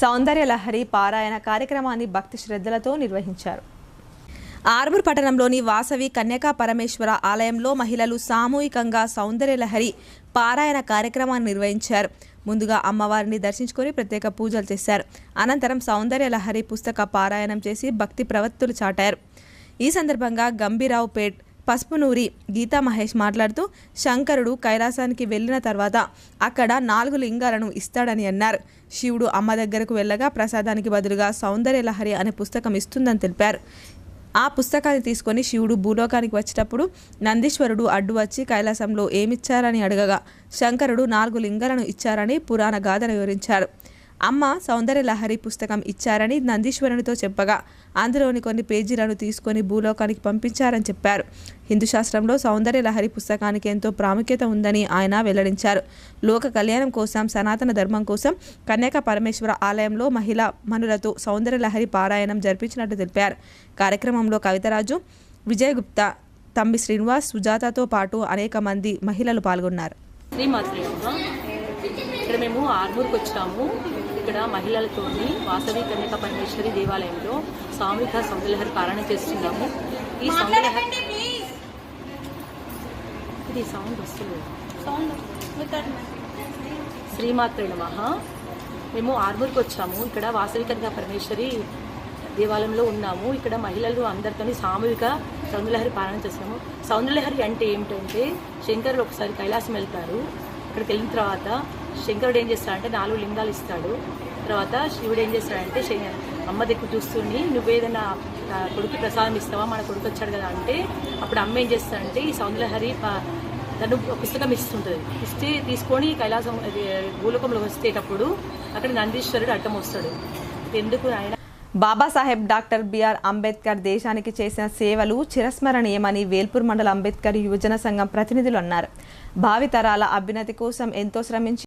సౌందర్య లహరి పారాయణ కార్యక్రమాన్ని భక్తి శ్రద్ధలతో నిర్వహించారు. ఆర్మూర్ పట్టణంలోని వాసవి కన్యకా పరమేశ్వర ఆలయంలో మహిళలు సామూహికంగా సౌందర్య లహరి పారాయణ కార్యక్రమాన్ని నిర్వహించారు. ముందుగా అమ్మవారిని దర్శించుకొని ప్రత్యేక పూజలు చేశారు. అనంతరం సౌందర్య లహరి పుస్తక పారాయణం చేసి భక్తి ప్రవత్తులు చాటారు. ఈ సందర్భంగా గంభీరావుపేట్ పసుపునూరి గీతా మహేష్ మాట్లాడుతూ శంకరుడు కైలాసానికి వెళ్ళిన తర్వాత అక్కడ నాలుగు లింగాలను ఇస్తాడని అన్నారు. శివుడు అమ్మ దగ్గరకు వెళ్ళగా ప్రసాదానికి బదులుగా సౌందర్య లహరి అనే పుస్తకం ఇస్తుందని తెలిపారు. ఆ పుస్తకాన్ని తీసుకొని శివుడు భూలోకానికి వచ్చేటప్పుడు నందీశ్వరుడు అడ్డు వచ్చి కైలాసంలో ఏమిచ్చారని అడగగా శంకరుడు నాలుగు లింగాలను ఇచ్చారని పురాణ గాథను వివరించారు. అమ్మ సౌందర్యలహరి పుస్తకం ఇచ్చారని నందీశ్వరునితో చెప్పగా అందులోని కొన్ని పేజీలను తీసుకొని భూలోకానికి పంపించారని చెప్పారు. హిందూ శాస్త్రంలో పుస్తకానికి ఎంతో ప్రాముఖ్యత ఉందని ఆయన వెల్లడించారు. లోక కళ్యాణం కోసం సనాతన ధర్మం కోసం కన్యాక పరమేశ్వర ఆలయంలో మహిళా మనులతో సౌందర్యలహరి పారాయణం జరిపించినట్టు తెలిపారు. కార్యక్రమంలో కవితరాజు విజయగుప్త తమ్మి శ్రీనివాస్ సుజాతతో పాటు అనేక మంది మహిళలు పాల్గొన్నారు. ఇక్కడ మేము ఆర్మూర్కి వచ్చాము ఇక్కడ మహిళలతోని వాసవి కన్యక పరమేశ్వరి దేవాలయంలో సామూహిక సౌందర్యహరి పారాయణ చేస్తున్నాము. ఈ సౌందర్యహరి ఇది సౌండ్ వస్తుంది. శ్రీమాత్రి నమః. మేము ఆర్మూర్కి వచ్చాము. ఇక్కడ వాసవి కన్యక పరమేశ్వరి దేవాలయంలో ఉన్నాము. ఇక్కడ మహిళలు అందరితోని సామూహిక సౌందర్యలహరి పాలన చేస్తాము సౌందర్యలహరి అంటే ఏమిటంటే శంకరుడు ఒకసారి కైలాసం వెళ్తారు. అక్కడికి వెళ్ళిన తర్వాత శంకరుడు ఏం చేస్తాడంటే నాలుగు లింగాలు ఇస్తాడు. తర్వాత శివుడు ఏం చేస్తాడంటే శ- అమ్మ దగ్గర చూస్తుని నువ్వేదైనా కొడుకు ప్రసాదం ఇస్తావా? మన కొడుకు వచ్చాడు కదా అంటే అప్పుడు అమ్మ ఏం చేస్తాడంటే ఈ సౌందర్యహరి తను పుస్తకం ఇస్తుంటుంది. ఇస్తే తీసుకొని కైలాసం భూలోకంలోకి భూలోకంలో వచ్చేటప్పుడు అక్కడ నందీశ్వరుడు అడ్డం వస్తాడు. ఎందుకు ఆయన బాబాసాహెబ్ డాక్టర్ బిఆర్ అంబేద్కర్ దేశానికి చేసిన సేవలు చిరస్మరణీయమని వేల్పూర్ మండల అంబేద్కర్ యువజన సంఘం ప్రతినిధులు అన్నారు. భావితరాల అభ్యున్నతి కోసం ఎంతో శ్రమించి